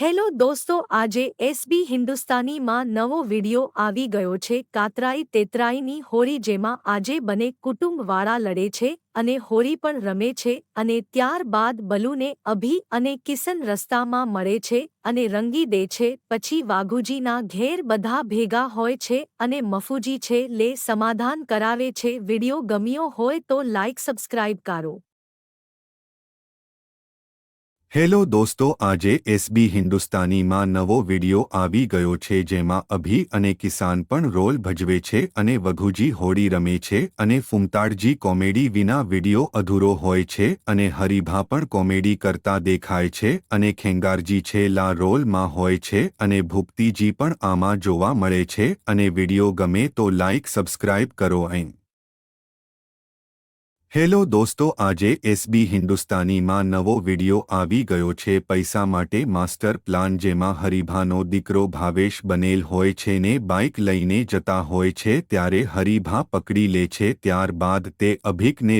Hello દોસ્તો, આજે SB હિન્દુસ્તાનીમાં નવો વિડિયો આવી ગયો છે. કાતરાઈ તેતરાઈની હોળી જેમાં આજે બને કુટુંબવાળા લડે છે અને હોળી પણ રમે છે અને ત્યારબાદ બલુને અભી અને કિસન રસ્તામાં મળે છે અને રંગી દે છે. પછી વાઘુજીના ઘેર બધા ભેગા હોય છે અને મફુજી છે લે સમાધાન કરાવે છે. વિડિયો ગમ્યો હોય તો લાઇક સબસ્ક્રાઇબ કરો. હેલો દોસ્તો, આજે એસબી હિન્દુસ્તાનીમાં નવો વિડિયો આવી ગયો છે જેમાં અભી અને કિસાન પણ રોલ ભજવે છે અને વઘુજી હોળી રમે છે અને ફુમતાડજી કોમેડી વિના વિડિયો અધૂરો હોય છે અને હરીભા પણ કોમેડી કરતા દેખાય છે અને ખેંગારજી છે લા રોલમાં હોય છે અને ભૂપતીજી પણ આમાં જોવા મળે છે અને વિડિયો ગમે તો લાઇક સબસ્ક્રાઇબ કરો એમ. હેલો દોસ્તો, આજે એસબી હિન્દુસ્તાનીમાં નવો વિડિયો આવી ગયો છે. પૈસા માટે માસ્ટર પ્લાન જેમાં હરીભાનો દીકરો ભાવેશ બનેલ હોય છે ને બાઇક લઈને જતા હોય છે, ત્યારે હરીભા પકડી લે છે. ત્યારબાદ તે અભિકને